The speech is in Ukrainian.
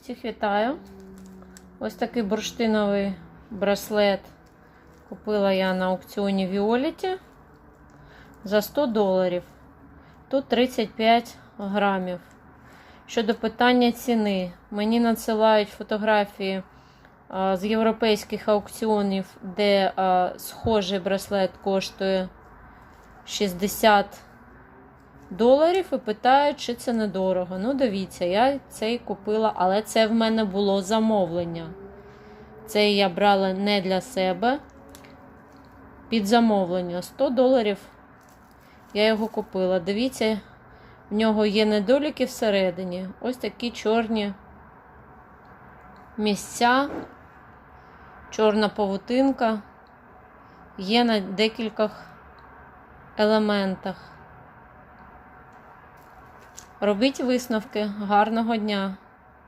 Всіх вітаю. Ось такий бурштиновий браслет купила я на аукціоні Віоліті за 100 доларів. Тут 35 грамів. Щодо питання ціни, мені надсилають фотографії а, з європейських аукціонів, де а, схожий браслет коштує 60 доларів і питають, чи це недорого. Ну, дивіться, я цей купила, але це в мене було замовлення. Цей я брала не для себе. Під замовлення 100 доларів. Я його купила. Дивіться, в нього є недоліки всередині. Ось такі чорні місця, чорна павутинка. Є на декількох елементах. Робіть висновки. Гарного дня!